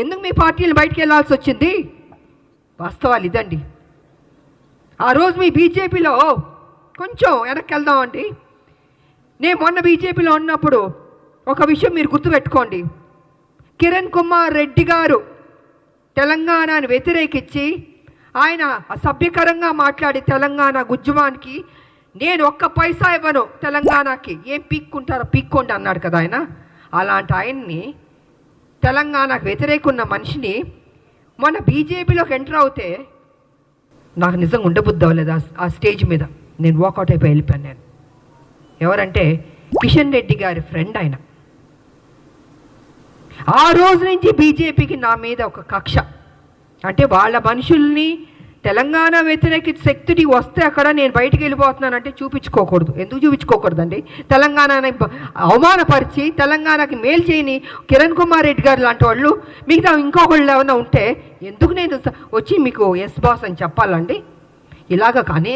ఎందుకు మీ పార్టీలు బయటికి వెళ్ళాల్సి వచ్చింది? వాస్తవాలు ఇదండి. ఆ రోజు మీ బీజేపీలో కొంచెం వెనక్కి వెళ్దామండి నేను మొన్న బీజేపీలో ఉన్నప్పుడు ఒక విషయం మీరు గుర్తుపెట్టుకోండి. కిరణ్ కుమార్ రెడ్డి గారు తెలంగాణను వ్యతిరేకించి ఆయన అసభ్యకరంగా మాట్లాడి తెలంగాణ గుజ్జుమానికి నేను ఒక్క పైసా ఇవ్వను తెలంగాణకి. ఏం పీక్కుంటారో పీక్కోండి అన్నాడు కదా ఆయన. అలాంటి ఆయన్ని తెలంగాణకు వ్యతిరేక ఉన్న మనిషిని మన బీజేపీలోకి ఎంటర్ అవుతే నాకు నిజంగా ఉండబుద్ధి అవ్వలేదు ఆ- ఆ స్టేజ్ మీద. నేను వాకౌట్ అయిపోయి వెళ్ళిపోయాను నేను. ఎవరంటే కిషన్ రెడ్డి గారి ఫ్రెండ్ ఆయన. ఆ రోజు నుంచి బీజేపీకి నా మీద ఒక కక్ష. అంటే వాళ్ళ మనుషుల్ని తెలంగాణ వ్యతిరేక శక్తిని వస్తే అక్కడ నేను బయటికి వెళ్ళిపోతున్నానంటే చూపించుకోకూడదు. ఎందుకు చూపించుకోకూడదండి? తెలంగాణని అవమానపరిచి తెలంగాణకి మేలు చేయని కిరణ్ కుమార్ రెడ్డి గారు లాంటి వాళ్ళు మిగతా ఇంకొకళ్ళు ఏమైనా ఉంటే ఎందుకు నేను వచ్చి మీకు ఎస్ బాస్ అని చెప్పాలండి? ఇలాగ కానీ